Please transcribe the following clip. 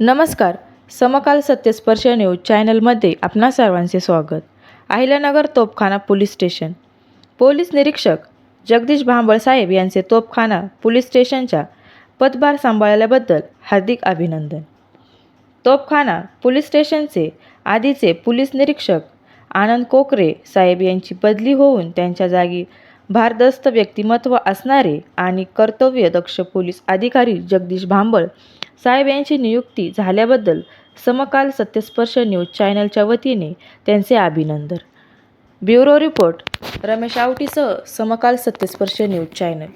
नमस्कार. समकाल सत्यस्पर्श न्यूज चॅनलमध्ये आपणा सर्वांचे स्वागत. Ahilyanagar Topkhana police station. Police निरीक्षक जगदीश भांबळ साहेब यांचे तोपखाना पोलीस स्टेशनच्या पदभार सांभाळल्याबद्दल हार्दिक अभिनंदन. तोपखाना पोलीस स्टेशनचे आधीचे पोलीस निरीक्षक आनंद कोकरे साहेब यांची बदली होऊन त्यांच्या जागी भारदस्त व्यक्तिमत्व असणारे आणि कर्तव्यदक्ष पोलीस अधिकारी जगदीश भांबळ साहेब यांची नियुक्ती झाल्याबद्दल समकाल सत्यस्पर्श न्यूज चॅनलच्या वतीने त्यांचे अभिनंदन. ब्युरो रिपोर्ट रमेश आवटीसह समकाल सत्यस्पर्श न्यूज चॅनल.